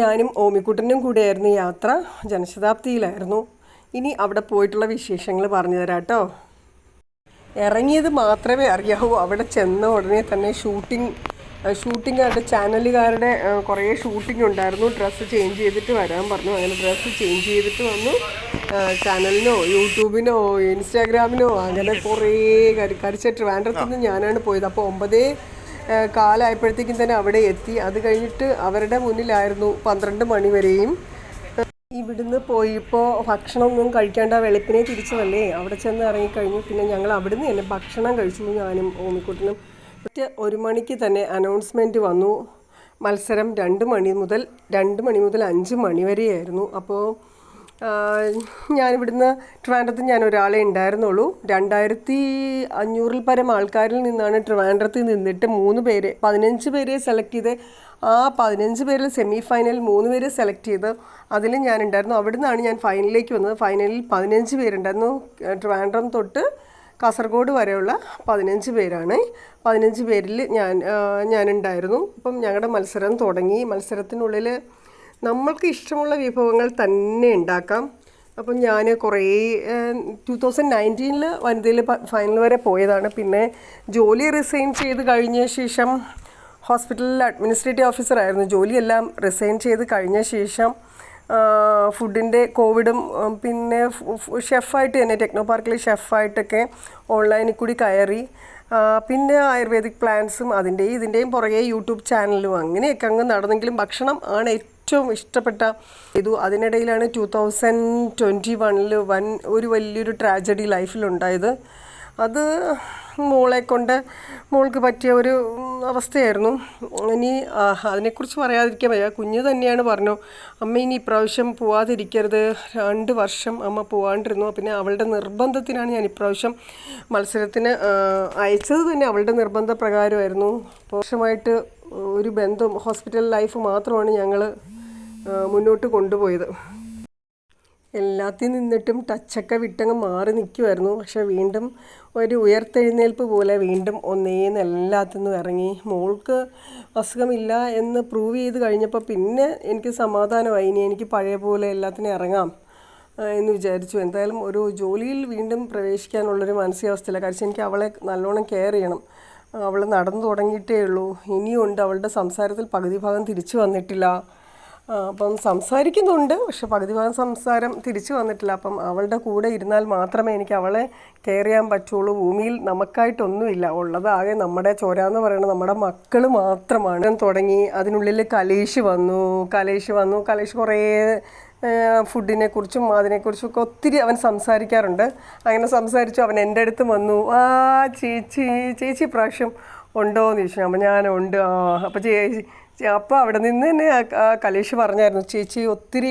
ഞാനും ഓമിക്കുട്ടനും കൂടെയായിരുന്നു യാത്ര ജനശതാബ്ദിയിലായിരുന്നു. ഇനി അവിടെ പോയിട്ടുള്ള വിശേഷങ്ങൾ പറഞ്ഞു തരാം കേട്ടോ. ഇറങ്ങിയത് മാത്രമേ അറിയാവൂ. അവിടെ ചെന്ന ഉടനെ തന്നെ ഷൂട്ടിംഗ് ആയിട്ട് ചാനലുകാരുടെ കുറേ ഷൂട്ടിംഗ് ഉണ്ടായിരുന്നു. ഡ്രസ്സ് ചേഞ്ച് ചെയ്തിട്ട് വരാൻ പറഞ്ഞു. അങ്ങനെ ഡ്രസ്സ് ചേഞ്ച് ചെയ്തിട്ട് വന്നു. ചാനലിനോ യൂട്യൂബിനോ ഇൻസ്റ്റാഗ്രാമിനോ അങ്ങനെ കുറേ കാര്യം വേണ്ടത്തുനിന്ന് നിന്ന് ഞാനാണ് പോയത്. അപ്പോൾ ഒമ്പതേ കാലമായപ്പോഴത്തേക്കും തന്നെ അവിടെ എത്തി. അത് കഴിഞ്ഞിട്ട് അവരുടെ മുന്നിലായിരുന്നു പന്ത്രണ്ട് മണി വരെയും. ഇവിടുന്ന് പോയിപ്പോൾ ഭക്ഷണമൊന്നും കഴിക്കാണ്ട് വെളുപ്പിനെ തിരിച്ചതല്ലേ? അവിടെ ചെന്ന് ഇറങ്ങിക്കഴിഞ്ഞു. പിന്നെ ഞങ്ങൾ അവിടുന്ന് തന്നെ ഭക്ഷണം കഴിച്ചു ഞാനും ഓമിക്കുട്ടനും. ഒരു മണിക്ക് തന്നെ അനൗൺസ്മെന്റ് വന്നു. മത്സരം രണ്ട് മണി മുതൽ രണ്ട് മണി മുതൽ അഞ്ച് മണി വരെയായിരുന്നു. അപ്പോൾ ഞാനിവിടുന്ന് ട്രിവാൻഡ്രത്ത് ഞാൻ ഒരാളെ ഉണ്ടായിരുന്നുള്ളൂ. രണ്ടായിരത്തി അഞ്ഞൂറിൽ പരം ആൾക്കാരിൽ നിന്നാണ് ട്രിവാൻഡ്രത്ത് നിന്നിട്ട് മൂന്ന് പേരെ പതിനഞ്ച് പേരെ സെലക്ട് ചെയ്ത് ആ പതിനഞ്ച് പേരിൽ സെമി ഫൈനൽ മൂന്ന് പേരെ സെലക്ട് ചെയ്ത് അതിൽ ഞാൻ ഉണ്ടായിരുന്നു. അവിടെ നിന്നാണ് ഞാൻ ഫൈനലിലേക്ക് വന്നത്. ഫൈനലിൽ പതിനഞ്ച് പേരുണ്ടായിരുന്നു. ട്രിവാൻഡ്രം തൊട്ട് കാസർഗോഡ് വരെയുള്ള പതിനഞ്ച് പേരാണ്. പതിനഞ്ച് പേരിൽ ഞാൻ ഞാനുണ്ടായിരുന്നു ഇപ്പം ഞങ്ങളുടെ മത്സരം തുടങ്ങി. മത്സരത്തിനുള്ളിൽ നമ്മൾക്ക് ഇഷ്ടമുള്ള വിഭവങ്ങൾ തന്നെ ഉണ്ടാക്കാം. അപ്പം ഞാൻ കുറേ ടു തൗസൻഡ് നയന്റീനിൽ വനിതയിൽ ഫൈനൽ വരെ പോയതാണ്. പിന്നെ ജോലി റിസൈൻ ചെയ്ത് കഴിഞ്ഞ ശേഷം ഹോസ്പിറ്റലിൽ അഡ്മിനിസ്ട്രേറ്റീവ് ഓഫീസറായിരുന്നു ജോലിയെല്ലാം റിസൈൻ ചെയ്ത് കഴിഞ്ഞ ശേഷം ഫുഡിന്റെ കോവിഡും പിന്നെ ഷെഫായിട്ട് തന്നെ ടെക്നോ പാർക്കിൽ ഷെഫായിട്ടൊക്കെ ഓൺലൈനിൽ കൂടി കയറി. പിന്നെ ആയുർവേദിക് പ്ലാൻസും അതിന്റെയും ഇതിന്റെയും പുറകെ യൂട്യൂബ് ചാനലും അങ്ങനെയൊക്കെ അങ്ങ് നടന്നെങ്കിലും ഭക്ഷണം ആണ് ഏറ്റവും ഇഷ്ടപ്പെട്ട ഇതു അതിനിടയിലാണ് ടു തൗസൻഡ് ട്വന്റി വണ്ണിൽ വൻ ഒരു വലിയൊരു ട്രാജഡി ലൈഫിലുണ്ടായത് അത് മോളെ കൊണ്ട് മോൾക്ക് പറ്റിയ ഒരു അവസ്ഥയായിരുന്നു. ഇനി അതിനെക്കുറിച്ച് പറയാതിരിക്കാൻ വയ്യ. കുഞ്ഞ് തന്നെയാണ് പറഞ്ഞു അമ്മ ഇനി ഇപ്രാവശ്യം പോവാതിരിക്കരുത്. രണ്ട് വർഷം അമ്മ പോവാണ്ടിരുന്നു. പിന്നെ അവളുടെ നിർബന്ധത്തിനാണ് ഞാൻ ഇപ്രാവശ്യം മത്സരത്തിന് അയച്ചത് തന്നെ അവളുടെ നിർബന്ധപ്രകാരമായിരുന്നു. വർഷമായിട്ട് ഒരു ബന്ധം ഹോസ്പിറ്റൽ ലൈഫ് മാത്രമാണ് ഞങ്ങൾ മുന്നോട്ട് കൊണ്ടുപോയത്. എല്ലാത്തിൽ നിന്നിട്ടും ടച്ചൊക്കെ വിട്ടങ്ങ് മാറി നിൽക്കുമായിരുന്നു പക്ഷെ വീണ്ടും ഒരു ഉയർത്തെഴുന്നേൽപ്പ് പോലെ വീണ്ടും ഒന്നേന്ന് നിന്നും ഇറങ്ങി. മോൾക്ക് അസുഖമില്ല എന്ന് പ്രൂവ് ചെയ്ത് കഴിഞ്ഞപ്പോൾ പിന്നെ എനിക്ക് സമാധാനമായി. ഇനി എനിക്ക് പഴയ പോലെ എല്ലാത്തിനും ഇറങ്ങാം എന്ന് വിചാരിച്ചു. എന്തായാലും ഒരു ജോലിയിൽ വീണ്ടും പ്രവേശിക്കാനുള്ളൊരു മാനസികാവസ്ഥയില്ല. കാരണം എനിക്ക് അവളെ നല്ലോണം കെയർ ചെയ്യണം. അവൾ നടന്നു തുടങ്ങിയിട്ടേ ഉള്ളൂ. ഇനിയുണ്ട് അവളുടെ സംസാരത്തിൽ പകുതി ഭാഗം തിരിച്ചു വന്നിട്ടില്ല. അപ്പം സംസാരിക്കുന്നുണ്ട് പക്ഷെ പകുതി ഭാഗം സംസാരം തിരിച്ചു വന്നിട്ടില്ല. അപ്പം അവളുടെ കൂടെ ഇരുന്നാൽ മാത്രമേ എനിക്ക് അവളെ കെയർ ചെയ്യാൻ പറ്റുള്ളൂ. ഭൂമിയിൽ നമുക്കായിട്ടൊന്നുമില്ല. ഉള്ളത് ആകെ നമ്മുടെ ചോര എന്ന് പറയുന്നത് നമ്മുടെ മക്കൾ മാത്രമാണ്. തുടങ്ങി അതിനുള്ളിൽ കലേഷ് വന്നു കലേഷ് വന്നു. കലേഷ് കുറേ ഫുഡിനെ കുറിച്ചും അതിനെക്കുറിച്ചും ഒക്കെ ഒത്തിരി അവൻ സംസാരിക്കാറുണ്ട്. അങ്ങനെ സംസാരിച്ചു അവൻ എന്റെ അടുത്ത് വന്നു. ആ ചേച്ചി ചേച്ചി പ്രാവശ്യം ഉണ്ടോ എന്ന് ചോദിച്ചു. അപ്പം ഞാനുണ്ട്. ആ അപ്പം ചേച്ചി അപ്പോൾ അവിടെ നിന്ന് തന്നെ കലേഷ് പറഞ്ഞായിരുന്നു ചേച്ചി ഒത്തിരി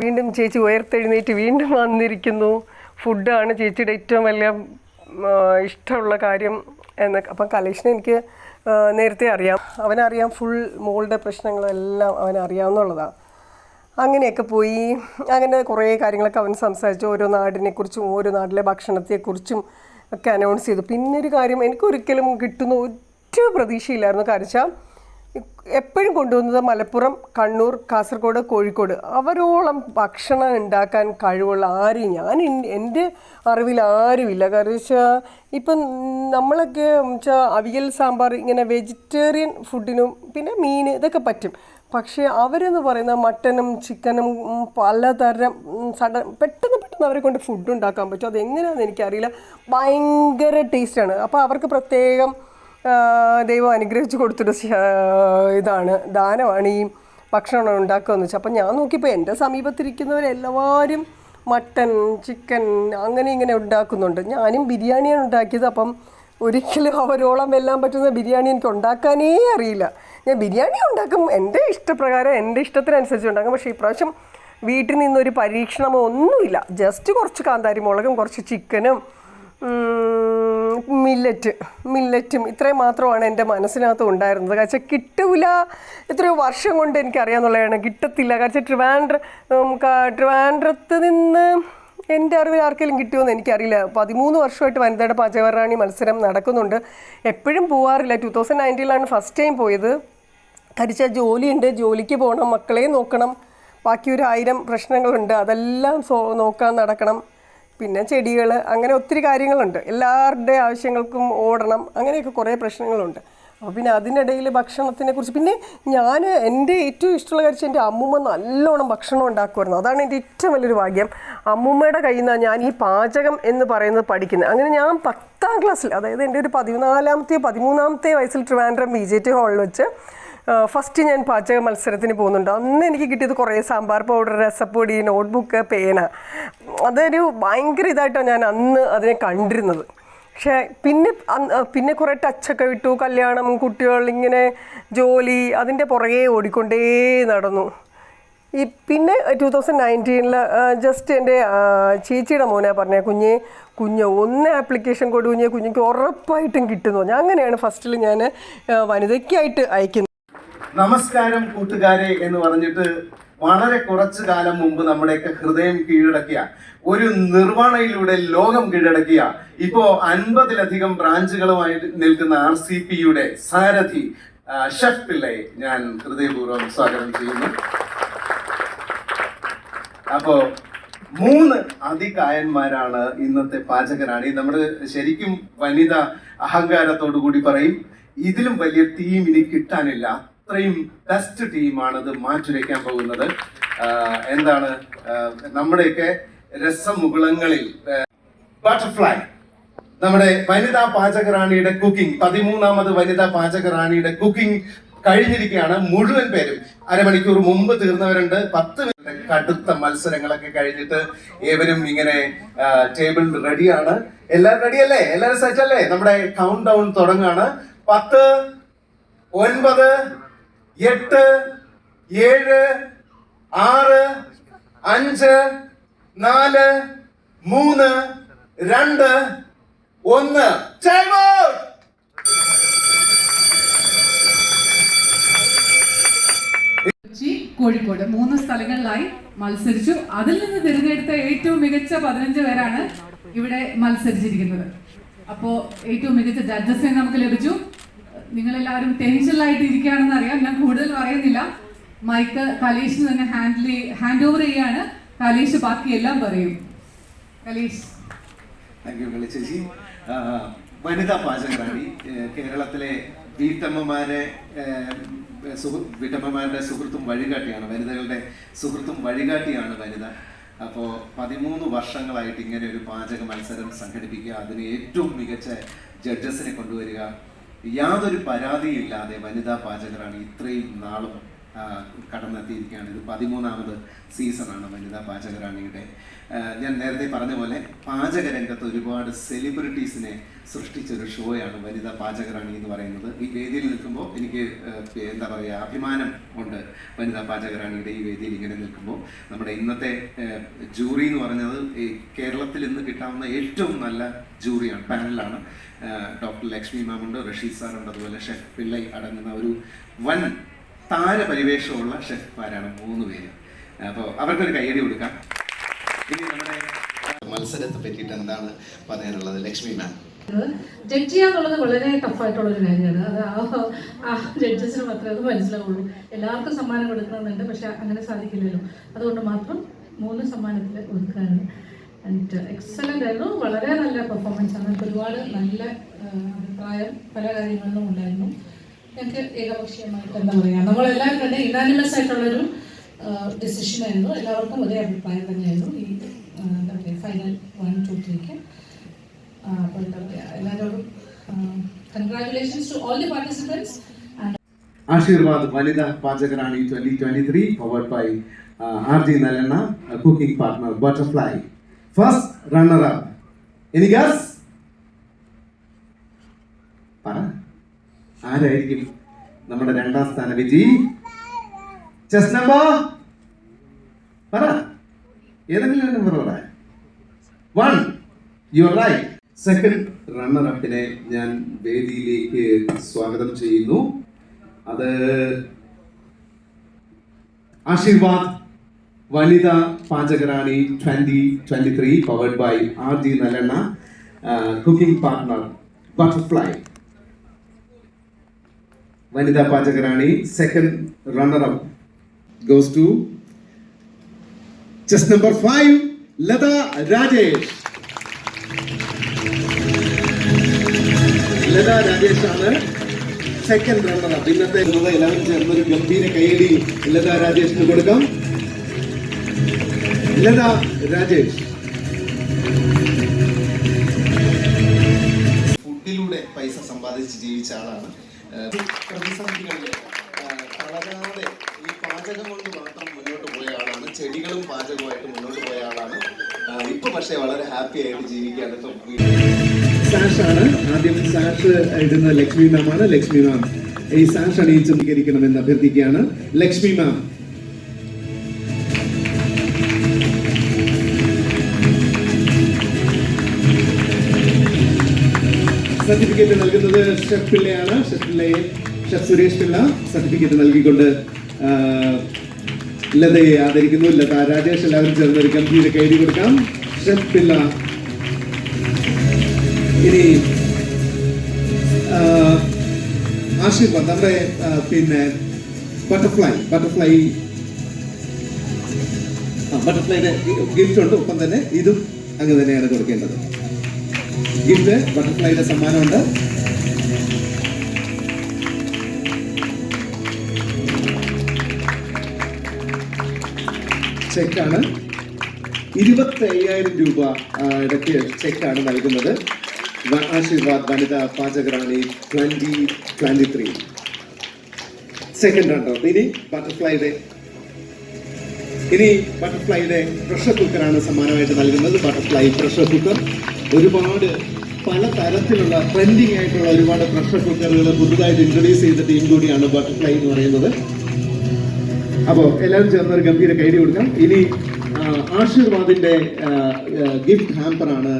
വീണ്ടും ചേച്ചി ഉയർത്തെഴുന്നേറ്റ് വീണ്ടും വന്നിരിക്കുന്നു. ഫുഡാണ് ചേച്ചിയുടെ ഏറ്റവും വലിയ ഇഷ്ടമുള്ള കാര്യം എന്ന അപ്പം കലേഷിനെ എനിക്ക് നേരത്തെ അറിയാം. അവനറിയാം ഫുൾ മോളുടെ പ്രശ്നങ്ങളെല്ലാം അവനറിയാവുന്നുള്ളതാണ് അങ്ങനെയൊക്കെ പോയി. അങ്ങനെ കുറേ കാര്യങ്ങളൊക്കെ അവൻ സംസാരിച്ചു. ഓരോ നാടിനെക്കുറിച്ചും ഓരോ നാട്ടിലെ ഭക്ഷണത്തെക്കുറിച്ചും ഒക്കെ അനൗൺസ് ചെയ്തു. പിന്നെ ഒരു കാര്യം എനിക്കൊരിക്കലും കിട്ടുന്ന ഒറ്റ പ്രതീക്ഷയില്ലായിരുന്നു. കാരിച്ചാൽ എപ്പോഴും കൊണ്ടുവന്നത് മലപ്പുറം കണ്ണൂർ കാസർഗോഡ് കോഴിക്കോട്. അവരോളം ഭക്ഷണം ഉണ്ടാക്കാൻ കഴിവുള്ള ആരും ഞാൻ എന്റെ അറിവിൽ ആരുമില്ല. കാരണം വെച്ചാൽ ഇപ്പം നമ്മളൊക്കെ വെച്ചാൽ അവിയൽ സാമ്പാർ ഇങ്ങനെ വെജിറ്റേറിയൻ ഫുഡിനും പിന്നെ മീൻ ഇതൊക്കെ പറ്റും. പക്ഷേ അവരെന്ന് പറയുന്ന മട്ടനും ചിക്കനും പലതരം സഡൻ സഡ പെട്ടെന്ന് പെട്ടെന്ന് അവരെ കൊണ്ട് ഫുഡ് ഉണ്ടാക്കാൻ പറ്റും. അതെങ്ങനെയാണെന്ന് എനിക്കറിയില്ല. ഭയങ്കര ടേസ്റ്റാണ് അപ്പോൾ അവർക്ക് പ്രത്യേകം ദൈവം അനുഗ്രഹിച്ച് കൊടുത്തൊരു ഇതാണ് ദാനമാണ് ഈ ഭക്ഷണം ഉണ്ടാക്കുക എന്ന് വെച്ചാൽ അപ്പം ഞാൻ നോക്കിയപ്പോൾ എന്റെ സമീപത്തിരിക്കുന്നവരെല്ലാവരും മട്ടൻ ചിക്കൻ അങ്ങനെ ഇങ്ങനെ ഉണ്ടാക്കുന്നുണ്ട്. ഞാനും ബിരിയാണിയാണ് ഉണ്ടാക്കിയത്. അപ്പം ഒരിക്കലും അവരോളം വെല്ലാൻ പറ്റുന്ന ബിരിയാണി എനിക്ക് ഉണ്ടാക്കാനേ അറിയില്ല. ഞാൻ ബിരിയാണി ഉണ്ടാക്കും. എന്റെ ഇഷ്ടപ്രകാരം എന്റെ ഇഷ്ടത്തിനനുസരിച്ച് ഉണ്ടാക്കും. പക്ഷേ ഇപ്രാവശ്യം വീട്ടിൽ നിന്നൊരു പരീക്ഷണമോ ഒന്നുമില്ല ജസ്റ്റ് കുറച്ച് കാന്താരി മുളകും കുറച്ച് ചിക്കനും മില്ലറ്റ് മില്ലറ്റും ഇത്രയും മാത്രമാണ് എന്റെ മനസ്സിനകത്ത് ഉണ്ടായിരുന്നത്. കാരണം കിട്ടൂല. എത്രയോ വർഷം കൊണ്ട് എനിക്കറിയാമെന്നുള്ളതാണ് കിട്ടത്തില്ല. കാരണം ട്രിവാൻഡ്ര ട്രിവാൻഡ്രത്ത് നിന്ന് എന്റെ അറിവിൽ ആർക്കെങ്കിലും കിട്ടുമെന്ന് എനിക്കറിയില്ല. പതിമൂന്ന് വർഷമായിട്ട് വനിതയുടെ പാചകറാണി മത്സരം നടക്കുന്നുണ്ട്. എപ്പോഴും പോവാറില്ല. ടു തൗസൻഡ് നയന്റീനിലാണ് ഫസ്റ്റ് ടൈം പോയത്. കരിച്ച ജോലിയുണ്ട്. ജോലിക്ക് പോകണം മക്കളെ നോക്കണം. ബാക്കി ഒരു ആയിരം പ്രശ്നങ്ങളുണ്ട്. അതെല്ലാം സോ നോക്കാൻ നടക്കണം. പിന്നെ ചെടികൾ അങ്ങനെ ഒത്തിരി കാര്യങ്ങളുണ്ട്. എല്ലാവരുടെ ആവശ്യങ്ങൾക്കും ഓടണം അങ്ങനെയൊക്കെ കുറേ പ്രശ്നങ്ങളുണ്ട്. അപ്പോൾ പിന്നെ അതിനിടയിൽ ഭക്ഷണത്തിനെ കുറിച്ച് പിന്നെ ഞാൻ എന്റെ ഏറ്റവും ഇഷ്ടമുള്ള കാര്യം എന്റെ അമ്മൂമ്മ നല്ലോണം ഭക്ഷണം ഉണ്ടാക്കുമായിരുന്നു. അതാണ് എന്റെ ഏറ്റവും വലിയൊരു ഭാഗ്യം. അമ്മൂമ്മയുടെ കയ്യിൽ നിന്നാണ് ഞാൻ ഈ പാചകം എന്ന് പറയുന്നത് പഠിക്കുന്നത്. അങ്ങനെ ഞാൻ പത്താം ക്ലാസ്സിൽ അതായത് എന്റെ ഒരു പതിനാലാമത്തെയോ പതിമൂന്നാമത്തെ വയസ്സിൽ ട്രിവാൻഡ്രം ബി ജെ ടി ഹാളിൽ വെച്ച് ഫസ്റ്റ് ഞാൻ പാചക മത്സരത്തിന് പോകുന്നുണ്ട്. അന്ന് എനിക്ക് കിട്ടിയത് കുറേ സാമ്പാർ പൗഡർ രസപ്പൊടി നോട്ട്ബുക്ക് പേന. അതൊരു ഭയങ്കര ഇതായിട്ടാണ് ഞാൻ അന്ന് അതിനെ കണ്ടിരുന്നത്. പക്ഷേ പിന്നെ പിന്നെ കുറേ ടച്ചൊക്കെ വിട്ടു. കല്യാണം കുട്ടികൾ ഇങ്ങനെ ജോലി അതിന്റെ പുറകെ ഓടിക്കൊണ്ടേ നടന്നു. ഈ പിന്നെ ടു തൗസൻഡ് നയന്റീനിൽ ജസ്റ്റ് എന്റെ ചേച്ചിയുടെ മോനെ പറഞ്ഞ കുഞ്ഞ് കുഞ്ഞ് ഒന്ന് ആപ്ലിക്കേഷൻ കൊടു കുഞ്ഞെ കുഞ്ഞിക്ക് ഉറപ്പായിട്ടും കിട്ടുന്നു ഞാൻ അങ്ങനെയാണ് ഫസ്റ്റിൽ ഞാൻ വനിതയ്ക്കായിട്ട് അയക്കുന്നത്. നമസ്കാരം കൂട്ടുകാരെ എന്ന് പറഞ്ഞിട്ട് വളരെ കുറച്ചു കാലം മുമ്പ് നമ്മുടെയൊക്കെ ഹൃദയം കീഴടക്കിയ ഒരു നിർവഹണയിലൂടെ ലോകം കീഴടക്കിയ ഇപ്പോ അൻപതിലധികം ബ്രാഞ്ചുകളുമായി നിൽക്കുന്ന ആർ സി പിയുടെ സാരഥി ഷെഫ് പിള്ളയെ ഞാൻ ഹൃദയപൂർവം സ്വാഗതം ചെയ്യുന്നു. അപ്പോ മൂന്ന് അതികായന്മാരാണ് ഇന്നത്തെ പാചകരാണി നമ്മൾ ശരിക്കും വനിത അഹങ്കാരത്തോടു കൂടി പറയും ഇതിലും വലിയ ടീം ഇനി കിട്ടാനില്ല. അത്രയും ബെസ്റ്റ് ടീമാണ് ഇത് മാറ്റുരയ്ക്കാൻ പോകുന്നത്. എന്താണ് നമ്മുടെയൊക്കെ രസമുകുളങ്ങളിൽ ബട്ടർഫ്ലൈ നമ്മുടെ വനിതാ പാചകറാണിയുടെ കുക്കിംഗ് പതിമൂന്നാമത് വനിതാ പാചകറാണിയുടെ കുക്കിംഗ് കഴിഞ്ഞിരിക്കുകയാണ്. മുഴുവൻ പേരും അരമണിക്കൂർ മുമ്പ് തീർന്നവരുണ്ട്. പത്ത് കടുത്ത മത്സരങ്ങളൊക്കെ കഴിഞ്ഞിട്ട് ഏവരും ഇങ്ങനെ ടേബിൾ റെഡിയാണ് എല്ലാവരും റെഡിയല്ലേ എല്ലാവരും സെറ്റ് അല്ലേ? നമ്മുടെ കൗണ്ട് ഡൗൺ തുടങ്ങാണ്. പത്ത് ഒൻപത് എട്ട് ഏഴ് ആറ് അഞ്ച് നാല് മൂന്ന് രണ്ട് ഒന്ന്. കോഴിക്കോട് മൂന്ന് സ്ഥലങ്ങളിലായി മത്സരിച്ചു. അതിൽ നിന്ന് തിരഞ്ഞെടുത്ത ഏറ്റവും മികച്ച പതിനഞ്ച് പേരാണ് ഇവിടെ മത്സരിച്ചിരിക്കുന്നത്. അപ്പോ ഏറ്റവും മികച്ച ജഡ്ജസിനെ നമുക്ക് ലഭിച്ചു. നിങ്ങളെല്ലാവരും ടെൻഷനിലായിട്ട് ഇരിക്കുകയാണെന്ന് അറിയാം. ഞാൻ കൂടുതൽ പറയുന്നില്ല. മൈക്ക് കലീഷ് തന്നെ ഹാൻഡിൽ ഹാൻഡ് ഓവർ ചെയ്യാണ്. ബാക്കി എല്ലാം പറയും. കലേഷ്. വനിതാ പാചകറാണി കേരളത്തിലെ വീട്ടമ്മമാരെ വീട്ടമ്മമാരുടെ സുഹൃത്തും വഴികാട്ടിയാണ് വനിതകളുടെ സുഹൃത്തും വഴികാട്ടിയാണ് വനിത. അപ്പോൾ പതിമൂന്ന് വർഷങ്ങളായിട്ട് ഇങ്ങനെ ഒരു പാചക മത്സരം സംഘടിപ്പിക്കുക അതിന് ഏറ്റവും മികച്ച ജഡ്ജസിനെ കൊണ്ടുവരിക യാതൊരു പരാതിയില്ലാതെ വനിതാ പാചകരാണ് ഇത്രയും നാളും കടന്നെത്തിയിരിക്കുകയാണ്. ഇത് പതിമൂന്നാമത് സീസണാണ് വനിതാ പാചകറാണിയുടെ ഞാൻ നേരത്തെ പറഞ്ഞ പോലെ പാചക രംഗത്ത് ഒരുപാട് സെലിബ്രിറ്റീസിനെ സൃഷ്ടിച്ചൊരു ഷോയാണ് വനിതാ പാചകറാണി എന്ന് പറയുന്നത്. ഈ വേദിയിൽ നിൽക്കുമ്പോൾ എനിക്ക് എന്താ പറയുക അഭിമാനം ഉണ്ട് വനിതാ പാചകറാണിയുടെ ഈ വേദിയിൽ ഇങ്ങനെ നിൽക്കുമ്പോൾ. നമ്മുടെ ഇന്നത്തെ ജൂറി എന്ന് പറഞ്ഞത് കേരളത്തിൽ ഇന്ന് കിട്ടാവുന്ന ഏറ്റവും നല്ല ജൂറിയാണ് പാനലാണ്. ഡോക്ടർ ലക്ഷ്മി മാമുണ്ട് റഷീദ് സാറുണ്ട് അതുപോലെ ഷെഫ് പിള്ളൈ അടങ്ങുന്ന ഒരു വൻ താരപരിവേഷമുള്ള ഷെഫ്മാരാണ് മൂന്ന് പേര്. അപ്പോൾ അവർക്കൊരു കയ്യടി കൊടുക്കാം. ഇനി നമ്മുടെ മത്സരത്തെ പറ്റിയിട്ട് എന്താണ് പറയാനുള്ളത്? ലക്ഷ്മി മാം ജഡ്ജ് ചെയ്യാന്നുള്ളത് വളരെ ടഫായിട്ടുള്ള ഒരു കാര്യമാണ്. അത് ആ ജഡ്ജസിന് മാത്രമേ അത് മനസ്സിലാവുള്ളൂ. എല്ലാവർക്കും സമ്മാനം കൊടുക്കണമെന്നുണ്ട് പക്ഷെ അങ്ങനെ സാധിക്കില്ലല്ലോ. അതുകൊണ്ട് മാത്രം മൂന്ന് സമ്മാനത്തിൽ ഒതുക്കുകയാണ് ആൻഡ് എക്സലന്റ് ആയിരുന്നു. വളരെ നല്ല പെർഫോമൻസ് ആണ്. ഒരുപാട് നല്ല അഭിപ്രായം പല കാര്യങ്ങളിലും ഉണ്ടായിരുന്നു. ഞങ്ങൾക്ക് ഏകപക്ഷീയമായിട്ട് എന്താ പറയുക? നമ്മളെല്ലാവരും തന്നെ ഇനാനിമസ് ആയിട്ടുള്ളൊരു ഡിസിഷൻ ആയിരുന്നു. എല്ലാവർക്കും ഒരേ അഭിപ്രായം തന്നെയായിരുന്നു. ഈ എന്താ പറയുക ഫൈനൽ വൺ ടു ത്രീക്ക് അപ്പോൾ എന്താ പറയുക എല്ലാവരോടും congratulations to all the participants Aashirvaad Vanitha Pachakarani twenty twenty three powered by R G നരണ്ണ cooking partner Butterfly first runner up any പറ. ആരായിരിക്കും നമ്മുടെ രണ്ടാം സ്ഥാന വിജയി? ചെസ് നമ്പർ പറ. ഏതെങ്കിലും നമ്പർ പറ. One you are right second runner അപ്പിനെ ഞാൻ വേദിയിലേക്ക് സ്വാഗതം ചെയ്യുന്നു. അത് Aashirvaad Vanitha Pachakarani twenty twenty three powered by R G Nallenna cooking partner Butterfly Vanitha Pachakarani. Second runner up goes to chest number five Latha Rajesh. Latha Rajesh ആണ് second runner up ഇന്നത്തെ ഇന്നത് എല്ലാവരും ചേർന്ന് ഒരു ഗംഭീര കൈയടി ലത രാജേഷിന് കൊടുക്കാം. ലത രാജേഷ്. ഫുഡിലൂടെ പൈസ സമ്പാദിച്ച് ജീവിച്ച ആളാണ് പ്രതിസന്ധികളിൽ തളരാതെ ഈ പാചകം കൊണ്ട് മാത്രം മുന്നോട്ട് പോയ ആളാണ് ചെടികളും പാചകവുമായിട്ട് മുന്നോട്ട് പോയ ആളാണ്. ഇപ്പൊ പക്ഷേ വളരെ ഹാപ്പി ആയിട്ട് ജീവിക്കുകയാണ് ഇപ്പൊ സാഷ് ആണ് ആദ്യം സാഷ് ഇടുന്ന ലക്ഷ്മി മാം ആണ് ലക്ഷ്മി മാം. ഈ സാഷ് അണിയിച്ചു സ്വീകരിക്കണമെന്ന് അഭ്യർത്ഥിക്കുകയാണ്. ലക്ഷ്മി മാം സർട്ടിഫിക്കറ്റ് നൽകുന്നത് ഷെഫ് പിള്ളയാണ്. ഷെഫ് പിള്ളയെ ഷെഫ് സുരേഷ് പിള്ള സർട്ടിഫിക്കറ്റ് നൽകിക്കൊണ്ട് ലതയെ ആദരിക്കുന്നു. ലത രാജേഷ് എല്ലാവരും ചേർന്ന് ഒരു ഗംഭീര കയറി കൊടുക്കാം. ഷെഫ് പിള്ള. ഇനി ആശീർവാദ് നമ്മുടെ പിന്നെ ബട്ടർഫ്ലൈ ബട്ടർഫ്ലൈ. ബട്ടർഫ്ലൈയുടെ ഗിഫ്റ്റ് ഉണ്ട് ഒപ്പം തന്നെ ഇതും അങ്ങ് തന്നെയാണ് കൊടുക്കേണ്ടത്. ഗിഫ്റ്റ് ബട്ടർഫ്ലൈയുടെ സമ്മാനമുണ്ട്. ചെക്കാണ്. ഇരുപത്തി അയ്യായിരം രൂപ ഇടയ്ക്ക് ചെക്കാണ് നൽകുന്നത്. Aashirvaad Vanitha Pachakarani twenty twenty three. Second round ഇനി ബട്ടർഫ്ലൈയുടെ ഇനി ബട്ടർഫ്ലൈയുടെ പ്രഷർ കുക്കറാണ് സമ്മാനമായിട്ട് നൽകുന്നത്. ബട്ടർഫ്ലൈ പ്രഷർ കുക്കർ ഒരുപാട് പല തരത്തിലുള്ള ട്രെൻഡിങ് ആയിട്ടുള്ള ഒരുപാട് പ്രഷർ കുക്കറുകൾ പുതുതായിട്ട് ഇൻട്രൊഡ്യൂസ് ചെയ്ത ടീം കൂടിയാണ് ബട്ടർഫ്ലൈ എന്ന് പറയുന്നത്. അപ്പോൾ എല്ലാവരും ചേർന്ന് ഒരു ഗംഭീര കൈഡി കൊടുക്കാം. ഇനി ആശീർവാദിന്റെ ഗിഫ്റ്റ് ഹാമ്പർ ആണ്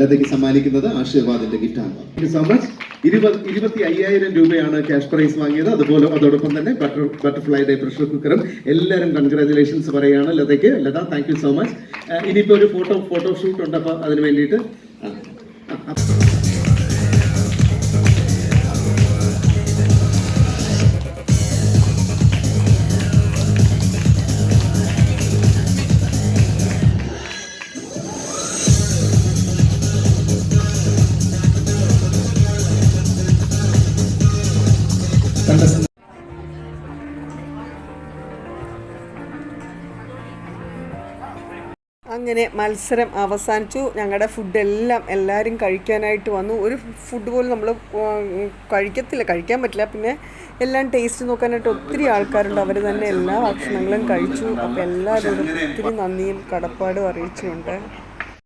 ലതയ്ക്ക് സമ്മാനിക്കുന്നത്. ആശീർവാദിന്റെ gift hamper thank you so much ഇരുപത് ഇരുപത്തി അയ്യായിരം രൂപയാണ് ക്യാഷ് പ്രൈസ് വാങ്ങിയത്. അതുപോലെ അതോടൊപ്പം തന്നെ ബട്ടർ ബട്ടർഫ്ലൈയുടെ പ്രഷർ കുക്കറും എല്ലാവരും കൺഗ്രാചുലേഷൻസ് പറയുകയാണ് ലതയ്ക്ക്. Latha thank you so much ഇനിയിപ്പോൾ ഒരു ഫോട്ടോ ഫോട്ടോ ഷൂട്ട് ഉണ്ട് അപ്പോൾ അതിന് വേണ്ടിയിട്ട് അങ്ങനെ മത്സരം അവസാനിച്ചു. ഞങ്ങളുടെ ഫുഡെല്ലാം എല്ലാവരും കഴിക്കാനായിട്ട് വന്നു. ഒരു ഫുഡ് പോലും നമ്മൾ കഴിക്കത്തില്ല. കഴിക്കാൻ പറ്റില്ല. പിന്നെ എല്ലാം ടേസ്റ്റ് നോക്കാനായിട്ട് ഒത്തിരി ആൾക്കാരുണ്ട്. അവർ തന്നെ എല്ലാ ഭക്ഷണങ്ങളും കഴിച്ചു. അപ്പോൾ എല്ലാവരും ഒത്തിരി നന്ദിയും കടപ്പാടും അറിയിച്ചുകൊണ്ട്